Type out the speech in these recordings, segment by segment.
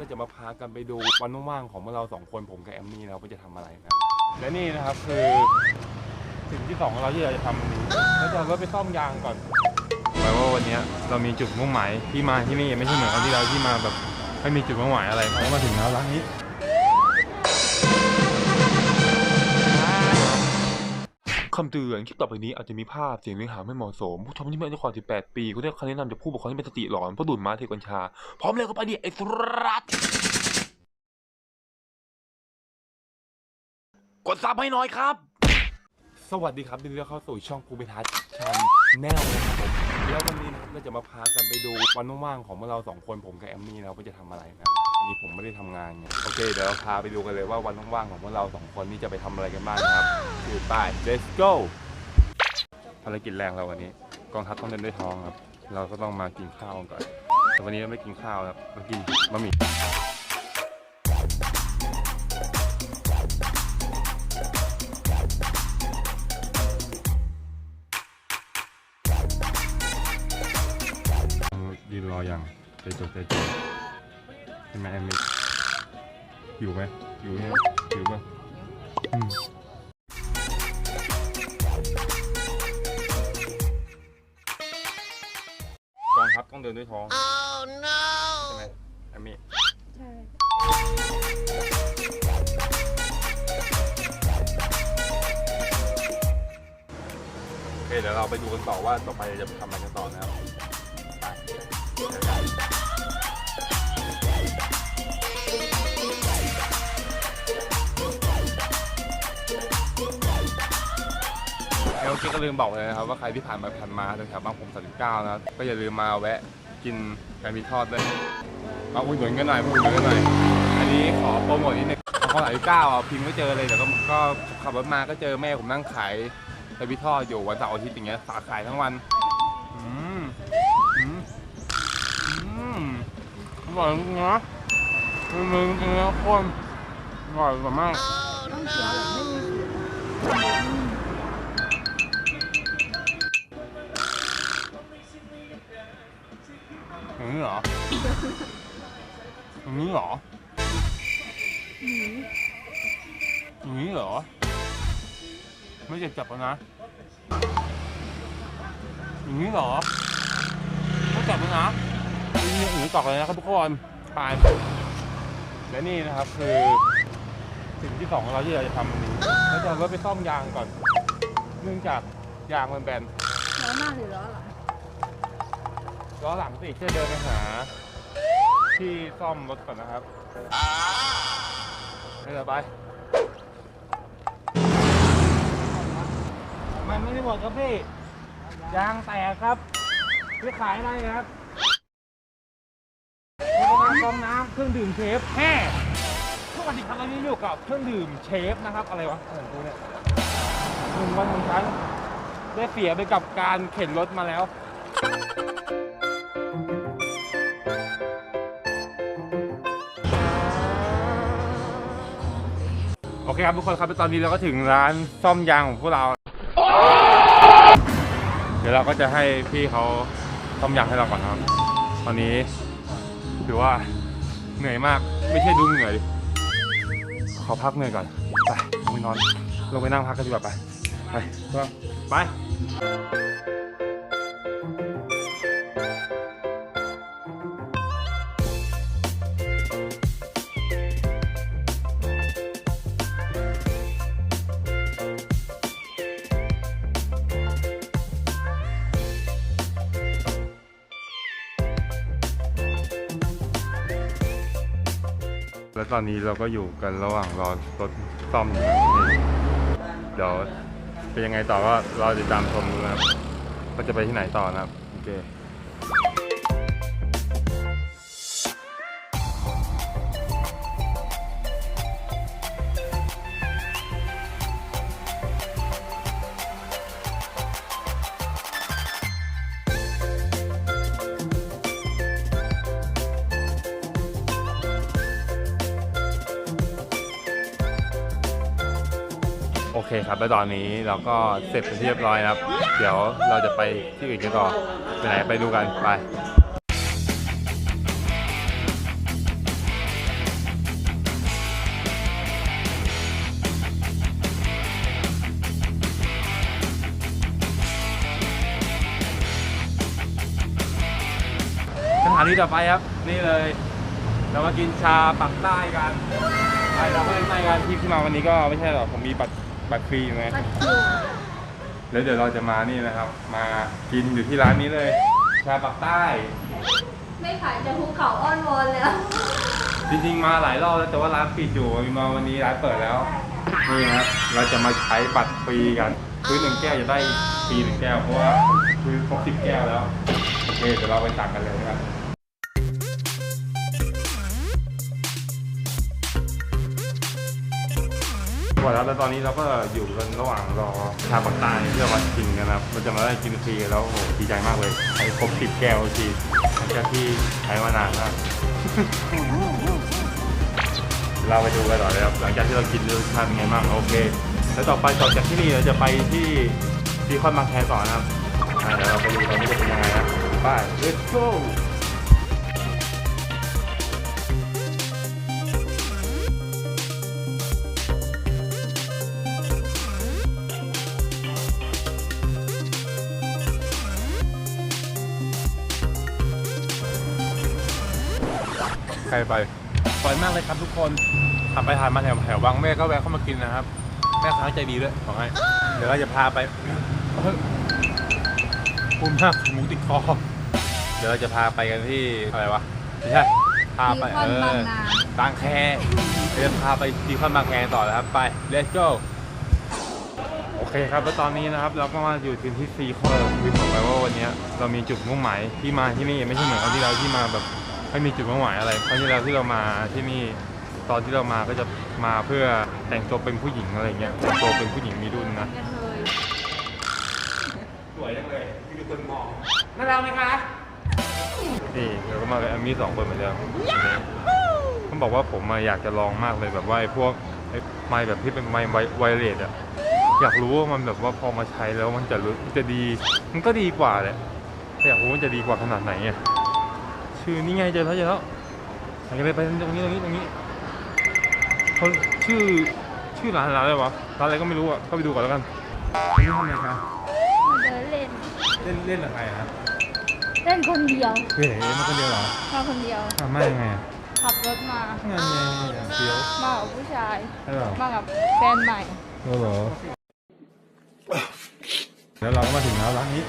เราจะมาพากันไปดูวันว่างๆของพวกเราสองคนผมกับแอมมี่นะครับว่าจะทำอะไรนะและนี่นะครับคือสิ่งที่สองของเราที่เราจะทำวันนี้เราจะเอารถไปซ่อมยางก่อนหมายว่าวันนี้เรามีจุดมุ่งหมายที่มาที่นี่ไม่ใช่เหมือนครั้งที่เราที่มาแบบไม่มีจุดมุ่งหมายอะไรเรามาถึงแล้วร้านนี้ คำเตือน คลิปต่อไปนี้อาจจะมีภาพเสียงเนื้อหาไม่เหมาะสม ผู้ชมที่ไม่อายุกว่า18 ปีก็ได้คำแนะนำจากผู้ปกครองที่เป็นสติหลอนเพราะดูดม้าเทกัญชา พร้อมเลยก็ไปดิไอ้สรัตกดซับให้หน่อยครับ สวัสดีครับยินดีต้อนรับเข้าสู่ช่องภูมิทัศน์ชันแนลนะครับผม แล้ววันนี้นะครับเราจะมาพากันไปดูวันว่างๆของพวกเราสองคนผมกับแอมมี่นะครับว่าจะทำอะไรนะ วันนี้ผมไม่ได้ทำงานไงโอเค เดี๋ยวเราพาไปดูกันเลยว่าวันว่างๆของพวกเราสองคนนี่จะไปทำอะไรกันบ้างนะครับคือไป let's go ภารกิจแรกเราวันนี้ กองทัพต้องเดินด้วยท้องครับ เราก็ต้องมากินข้าวกันก่อน แต่วันนี้เราไม่กินข้าวครับเรากินบะหมี่ยืนรออย่างใจจดใจจ่อ ใช่ไหมแอมมี่อยู่ไหมอยู่ไหมอยู่ป่ะอืมกองทัพต้องเดินด้วยท้อง Oh no! ใช่ไหมแอมมี่ใช่โอเคเดี๋ยวเราไปดูกันต่อว่าต่อไปจะไปทำอะไรกันต่อนะครับ เมื่อกี้ก็ลืมบอกเลยนะครับว่าใครที่ผ่านมาผ่านมาแถวๆบางผม39นะครับก็อย่าลืมมาแวะกินแกงมีทอดด้วยมาอุ่นหนุนกันหน่อยมาอุ่นหนุนกันหน่อย อันนี้ขอโปรโมทนิดนึงข้าวหลามที่เก้าอะพิมพ์ไม่เจอเลยแต่ก็ก็ขับรถมาก็เจอแม่ผมนั่งขายแกงมีทอดอยู่วันเสาร์อาทิตย์อย่างเงี้ยฝาขายทั้งวันอืมอืมอืมอร่อยจริงๆนะมือมือจริงๆนะคนอร่อยกว่ามาก ต้องเคี้ยวแบบไอย่างนี้เหรออย่างนี้เหรอ ไม่เจ็บจับแล้วนะอย่างนี้เหรอไม่จับแล้วนะอย่างนี้อย่างนี้ตอกเลยนะครับทุกคนไปและนี่นะครับคือสิ่งที่สองของเราที่เราจะทำวันนี้เราจะเอารถไปซ่อมยางก่อน เนื่องจากยางมันแบนล้อหน้าหรือล้อหลังล้อหลังสิจะเดินไปหา ที่ซ่อมรถก่อนนะครับไปเดี๋ยวไปมันไม่ได้หมดครับพี่ ยางแตกครับ พี่ขายอะไรครับอุปกองน้ำเครื่องดื่มเชฟแห่ทุกวันนี้ครับเราอยู่กับเครื่องดื่มเชฟนะครับ อะไรวะอะไรของกูเนี่ยหนึ่งวันของฉันได้เสียไปกับการเข็นรถมาแล้ว คครับทุกคนครับตอนนี้เราก็ถึงร้านซ่อมยางของพวกเรา เดี๋ยวเราก็จะให้พี่เขาซ่อมยางให้เราก่อนครับ ตอนนี้ถือว่าเหนื่อยมาก ไม่ใช่ดูเหนื่อยดิขอพักเหนื่อยก่อน ไปลงไปนอน ลงไปนั่งพักกันดีกว่าไป ไป ไป แล้วตอนนี้เราก็อยู่กันระหว่างรอรถซ่อมอยู่เดี๋ยวเป็นยังไงต่อก็รอติดตามชมนะครับว่าจะไปที่ไหนต่อนะครับ โอเค เคครับแล้วตอนนี้เราก็เสร็จเป็นที่เรียบร้อยครับ เดี๋ยวเราจะไปที่อื่นกันต่อไปไหนไปดูกันไปสถานีต่อไปครับ นี่เลย เรามากินชาปักใต้กันไปเราไม่ได้ไปกันที่ที่มาวันนี้ก็ไม่ใช่หรอกผมมีบัตร บัตรฟรีไงปัดคิวแล้วเดี๋ยวเราจะมานี่นะครับ มากินอยู่ที่ร้านนี้เลย ชาปักใต้ ไม่ขายจะภูเขาอ้อนวอนแล้ว จริงๆมาหลายรอบแล้วแต่ว่าร้านปิดอยู่มาวันนี้ร้านเปิดแล้วนี่ครับเราจะมาใช้บัตรฟรีกันซื้อหนึ่งแก้วจะได้ฟรีหนึ่งแก้วเพราะว่าซื้อครบสิบแก้วแล้วโอเคเดี๋ยวเราไปสั่งกันเลยนะครับ หมดแล้วแล้วตอนนี้เราก็อยู่กันระหว่างรอชาปักใต้เพื่อมากินกันนะครับเราจะมาได้กินฟรีแล้วโหดีใจมากเลยใช้ครบสิบแก้วทีหลังจากที่ใช้มานานมากเราไปดูกันต่อเลยครับหลังจากที่เรากินรสชาติเป็นไงบ้างโอเค แล้วต่อไปต่อจากที่นี่เราจะไปที่ซีคอนบางแคต่อนะครับเดี๋ยวเราไปดูกันว่าจะเป็นยังไงนะไป let's go ใครไปสวยมากเลยครับทุกคนขับไปทานมาแถวแถวบางแม่ก็แวะเข้ามากินนะครับ แม่ค้าใจดีด้วยบอกให้ เดี๋ยวเราจะพาไปเฮ้ยภูมิมากหมูติดคอ เดี๋ยวเราจะพาไปกันที่อะไรวะไม่ใช่พาไปซีคอนเออบางนาบางแคเดี๋ยวพาไปซีคอนบางแคต่อนะครับไป let's go โอเคครับแล้วตอนนี้นะครับเราก็มาอยู่ที่ที่ซีคอนคือบอกไปว่าวันนี้เรามีจุดมุ่งหมายที่มาที่นี่ไม่ใช่เหมือนครั้งที่เราที่มาแบบ ไม่มีจุดมุ่งหมายอะไรครั้งที่เราที่เรามาที่นี่ตอนที่เรามาก็จะมาเพื่อแต่งตัวเป็นผู้หญิงอะไรเงี้ยแต่งตัวเป็นผู้หญิงมีรุ่นนะกันเลยสวยจังเลยมีคนมองน่ารักไหมคะนี่เราก็มากับแอมมี่สองคนเหมือนเดิมเขาบอกว่าผมมาอยากจะลองมากเลยแบบว่าไอ้พวกไอ้ไม้แบบที่เป็นไม้ไวไวเลสอะอยากรู้ว่ามันแบบว่าพอมาใช้แล้วมันจะรู้มันจะดี มันก็ดีกว่าแหละแต่อยากรู้ว่ามันจะดีกว่าขนาดไหนอะ ชื่อนี่ไงเจอแล้วเจอแล้วไปกันเลยไปตรงนี้ตรงนี้ตรงนี้เขาชื่อชื่อร้านร้านอะไรวะร้านอะไรก็ไม่รู้อะเข้าไปดูก่อนแล้วกันนี่ทำไมครับมาเดินเล่น เล่นเล่นกับใครอะครับเล่นคนเดียวเฮ้ยมาคนเดียวเหรอมาคนเดียวทำมายังไงอะขับรถมางานไงอย่างเดียวมากับผู้ชายใช่เหรอมากับแฟนใหม่โอ้โหแล้วเราก็มาถึงแล้วร้านนี้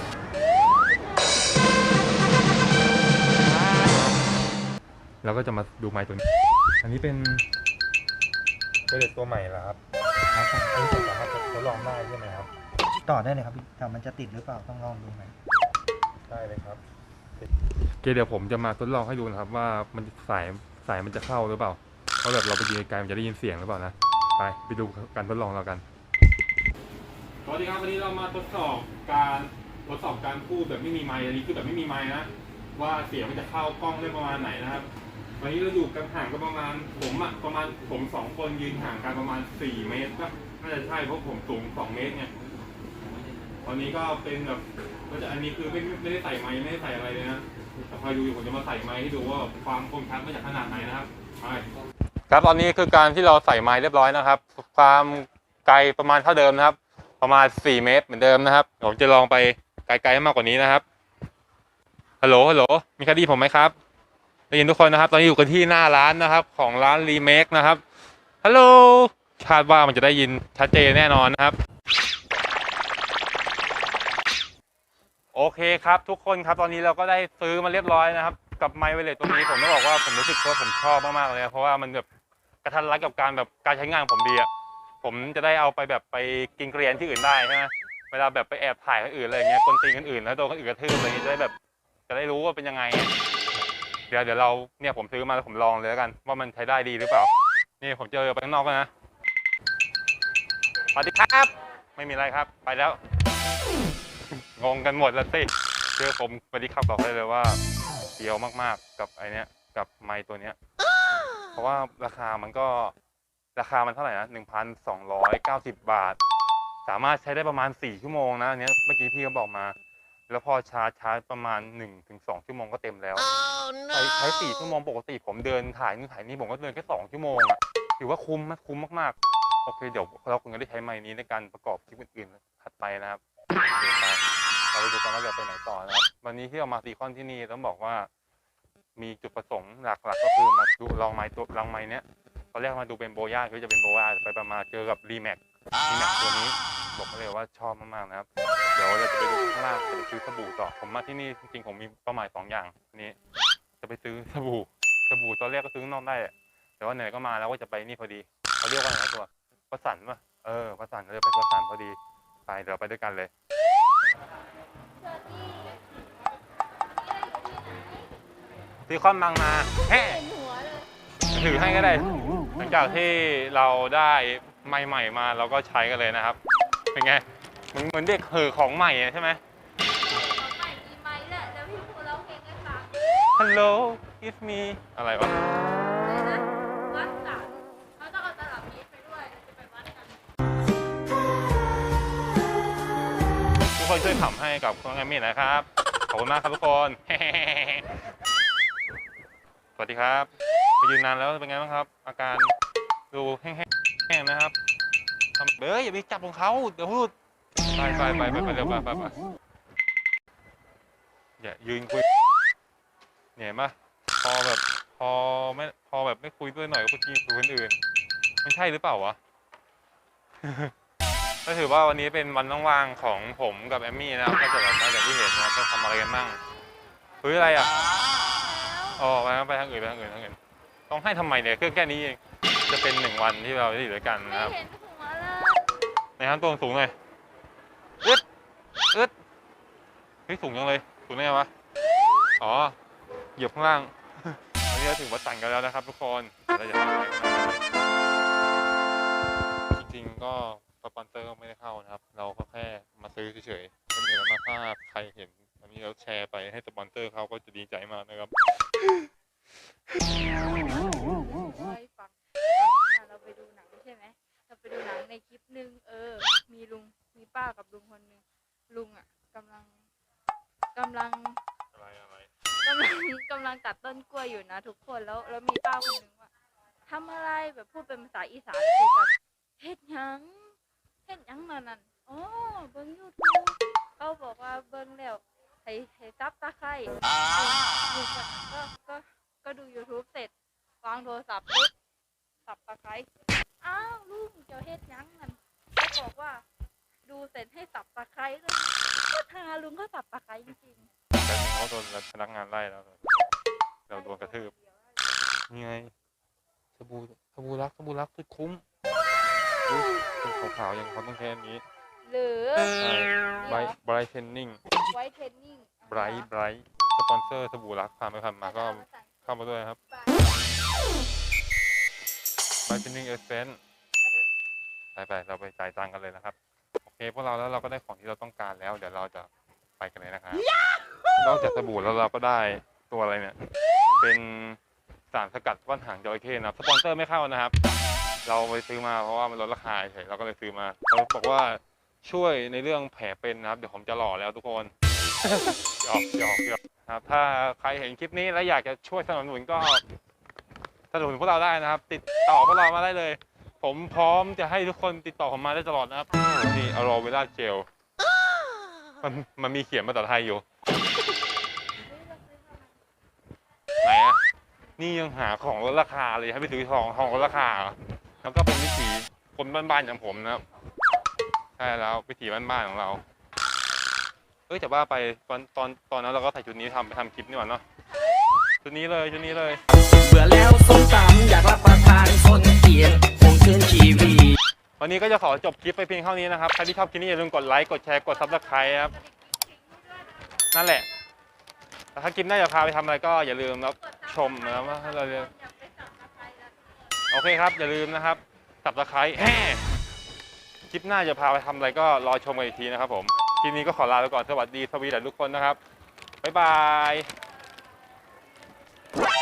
เราก็จะมาดูไม้ตัวนี้ อันนี้เป็นเป็นเด็ตัวใหม่เหรอครับครับอันนี้สามารถทดลองได้ใช่ไหมครับ ต่อได้เลยครับพี่แต่มันจะติดหรือเปล่าต้องลองดูไหมได้เลยครับโอเคเดี๋ยวผมจะมาทดลองให้ดูนะครับ ว่ามันสายสายมันจะเข้าหรือเปล่าเพราะแบบเราไปยืนไกลๆมันจะได้ยินเสียงหรือเปล่านะไปไปดูการทดลองเรากันสวัสดีครับวันนี้เรามาทดสอบการทดสอบการพูดแบบไม่มีไมค์อันนี้คือแบบไม่มีไมค์นะว่าเสียงมันจะเข้ากล้องได้ประมาณไหนนะครับ วันนี้เราอยู่กันห่างกันประมาณผมอะประมาณผมสองคนยืนห่างกันประมาณสี่เมตรก็น่าจะใช่เพราะผมสูงสองเมตรเนี่ยตอนนี้ก็เป็นแบบก็จะอันนี้คือไม่ไม่ได้ใส่ไมค์ไม่ได้ใส่อะไรเลยนะแต่พอดูอยู่ผมจะมาใส่ไมค์ให้ดูว่าความคมชัดมาจากขนาดไหนนะครับไปครับตอนนี้คือการที่เราใส่ไมค์เรียบร้อยนะครับ ความไกลประมาณเท่าเดิมนะครับ ประมาณ4เมตรเหมือนเดิมนะครับผมจะลองไปไกลๆให้มากกว่านี้นะครับฮัลโหลฮัลโหลมีใครดีผมไหมครับ ได้ยินทุกคนนะครับ ตอนนี้อยู่กันที่หน้าร้านนะครับ ของร้านรีเมคนะครับฮัลโหลคาดว่ามันจะได้ยินชัดเจนแน่นอนนะครับ โอเคครับทุกคนครับตอนนี้เราก็ได้ซื้อมาเรียบร้อยนะครับ กับไมค์ไวเลสตัวนี้ผมต้องบอกว่าผมรู้สึกว่าผมชอบมากๆเลยนะเพราะว่ามันแบบกระทันรัดกับการแบบการใช้งานของผมดีอะผมจะได้เอาไปแบบไปกินเกรียนที่อื่นได้ใช่ไหมเวลาแบบไปแอบถ่ายคนอื่นอะไรเงี้ยคนตีคนอื่นแล้วโดนคนอื่นกระทืบอะไรเงี้ยจะได้แบบ จะได้รู้ว่าเป็นยังไง เดี๋ยวเดี๋ยวเราเนี่ยผมซื้อมาแล้วผมลองเลยแล้วกัน ว่ามันใช้ได้ดีหรือเปล่า นี่ผมเจอไปข้างนอกแล้วนะสวัสดีครับ ไม่มีอะไรครับ ไปแล้ว งงกันหมดแล้วสิคือผมสวัสดีครับบอกได้เลยว่าเดียวมากๆ กับไอเนี้ยกับไมค์ตัวเนี้ย เพราะว่าราคามันก็ราคามันเท่าไหร่นะหนึ่งพันสองร้อยเก้าสิบบาท สามารถใช้ได้ประมาณสี่ชั่วโมงนะอันเนี้ยเมื่อกี้พี่เขาบอกมา แล้วพอชาร์จชาร์จประมาณหนึ่งถึงสองชั่วโมงก็เต็มแล้วใช้ใช้สี่ชั่วโมงปกติผมเดินถ่ายนู่นถ่ายนี่ผมก็เดินแค่สองชั่วโมงอะถือว่าคุ้มนะคุ้มมากๆ โอเคเดี๋ยวเราคงจะได้ใช้ไมค์นี้ในการประกอบคลิปอื่นๆถัดไปนะครับโอเคครับเราไปดูกันว่าเราไปไหนต่อนะครับวันนี้ที่เรามาซีคอนที่นี่ต้องบอกว่า มีจุดประสงค์หลักๆ ก็คือมาดูลองไม้ตัวลองไม้เนี้ยตอนแรกมาดูเป็นโบย่าคือจะเป็นโบย่าไปประมาณเจอกับรีแม็กรีแม็กตัวนี้ บอกเลยว่าชอบมากๆนะครับ เดี๋ยวเราจะไปดูข้างล่างจะไปซื้อสบู่ต่อ ผมมาที่นี่จริงๆผมมีเป้าหมายสองอย่างนี้ จะไปซื้อสบู่ สบู่ตอนแรกก็ซื้อข้างนอกได้อะแต่ว่าไหนก็มาแล้วก็จะไปนี่พอดีเขาเรียกว่าอะไรตัวประสันป่ะเออประสันเราจะไปประสันพอดี ไปเดี๋ยวไปด้วยกันเลย ซื้อข้อมังมาแฮ่เป็นหัวเลย ถือให้ก็ได้ หลังจากที่เราได้ไม้ใหม่มาเราก็ใช้กันเลยนะครับ เป็นไงเหมือนเหมือนเด็กเหอของใหม่อะใช่ไหม ใหม่มีไม้แหละแล้วพี่ครูร้องเพลงให้ฟัง Hello it's me อะไรวะอะไรนะวัดจักเขาต้องเอาตลับเมตรไปด้วยเราจะไปวัดกัน ทุกคนช่วยขำให้กับคุณแอมมี่หนะครับ ขอบคุณมากครับทุกคน สวัสดีครับ ไปยืนนานแล้วเป็นไงบ้างครับ อาการดูแห้งๆนะครับทำ เอ้ยอย่าไปจับของเขาเดี๋ยวพูดไปไปไปไปไปเร็วไปไปไปอย่ายืนคุยเนี่ยเห็นปะพอแบบพอไม่พอแบบไม่คุยด้วยหน่อยก็ไปกินคุยคนอื่นมันใช่หรือเปล่าวะ ก็ถือว่าวันนี้เป็นวันว่างๆของผมกับแอมมี่นะครับก็จะแบบว่าอย่างที่เห็นนะครับจะทำอะไรกันบ้างเฮ้ยอะไรอะอ๋อไปทางไปทางอื่นไปทางอื่นทางอื่นต้องให้ทำไมเนี่ยเครื่องแค่นี้เองจะเป็นหนึ่งวันที่เราได้อยู่ด้วยกันนะครับเห็น ในห้างตัวสูงเลยอึดอึดเฮ้ยสูงจังเลยสูงได้ไงวะ อ๋อ เหยียบข้างล่างวันนี้เราถึงวัดตันกันแล้วนะครับทุกคนเดี๋ยวเราจะทำอะไรจริงๆก็สปอนเซอร์ก็ไม่ได้เข้านะครับ เราก็แค่มาซื้อเฉยๆไม่มีอะไรมากถ้าใครเห็นอันนี้เราแชร์ไปให้สปอนเซอร์เขาก็จะดีใจมากนะครับ ในคลิปหนึ่งเออ มีลุงมีป้ากับลุงคนหนึ่งลุงอะกำลังกำลังอะไรอะไรกำลังกำลังตัดต้นกล้วยอยู่นะทุกคนแล้วแล้วมีป้าคนหนึ่งว่าทำอะไรแบบพูดเป็นภาษาอีสานคุยกันเฮ็ดหยังเฮ็ดหยังนั่นนั่นอ๋อเบิ่งยูทูบเขาบอกว่าเบิ่งแล้วให้ให้ซับตะไคร้ลุงก็ก็ก็ก็ดู YouTube เสร็จวางโทรศัพท์ปุ๊บสับตะไคร้ อ้าวลุงเจ้าเฮ็ดหยังนั่นเขาบอกว่า ดูเสร็จให้สับตะไคร้เลยก็ทาลุงเขาสับตะไคร้จริงๆแต่เขาโดนพนักงานไล่แล้วเราโดนกระทืบนี่ไงสบู่สบู่รักสบู่รักสุดคุ้มอุ๊ยเป็นขาวๆอย่างเขาต้องแค่นี้หรือไบรท์ไบรท์เทนนิ่งไว้เทรนนิ่งไบรท์ไบรท์สปอนเซอร์สบู่รักผ่านไปผ่านมาก็เข้ามาด้วยครับ ไบรท์เทนนิ่งเอเซนไปไปๆเราไปจ่ายตังค์กันเลยนะครับ โอเคพวกเราแล้วเราก็ได้ของที่เราต้องการแล้ว เดี๋ยวเราจะไปกันเลยนะครับนอกจากสบู่แล้วเราก็ได้ตัวอะไรเนี่ย เป็นสารสกัดว่านหางจระเข้นะครับสปอนเซอร์ไม่เข้านะครับ เราไปซื้อมาเพราะว่ามันลดราคาเฉยเราก็เลยซื้อมาเขาบอกว่าช่วยในเรื่องแผลเป็นนะครับ เดี๋ยวผมจะหล่อแล้วทุกคนหยอกหยอกหยอกครับ ถ้าใครเห็นคลิปนี้แล้วอยากจะช่วยสนับสนุนก็ สนับสนุนพวกเราได้นะครับ ติดต่อพวกเรามาได้เลย ผมพร้อมจะให้ทุกคนติดต่อผมมาได้ตลอดนะครับนี่อโรเวล่าเจลมันมันมีเขียนภาษาไทยอยู่ ไหนอะนี่ยังหาของลดราคาเลยให้ไปซื้อของของลดราคา แล้วก็เป็นวิถีคนบ้านๆอย่างผมนะครับใช่แล้ววิถีบ้านๆของเราเอ้ยแต่ว่าไปตอนตอนตอนนั้นเราก็ใส่ชุดนี้ทำไปทำคลิปนี่หว่าเนาะชุดนี้เลยชุดนี้เลย แล้วส้มตำอยากรับประทานส้นเตียนคงคืนชีวีวันนี้ก็จะขอจบคลิปไปเพียงเท่านี้นะครับ ใครที่ชอบคลิปนี้อย่าลืมกดไลค์ กดแชร์ กดซับสไครต์ครับ นั่นแหละแต่ถ้าคลิปหน้าจะพาไปทำอะไรก็อย่าลืมรับชมนะครับว่าเราจะโอเคครับ อย่าลืมนะครับสับตะไคร้แห่คลิปหน้าจะพาไปทำอะไรก็รอชมกันอีกทีนะครับผม คลิปนี้ก็ขอลาไปก่อน สวัสดีสวีดัทุกคนนะครับ บ๊ายบาย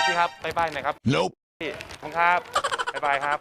พี่ครับบ๊ายบายหน่อยครับ Nope. พี่ขอบคุณครับบ๊ายบายครับ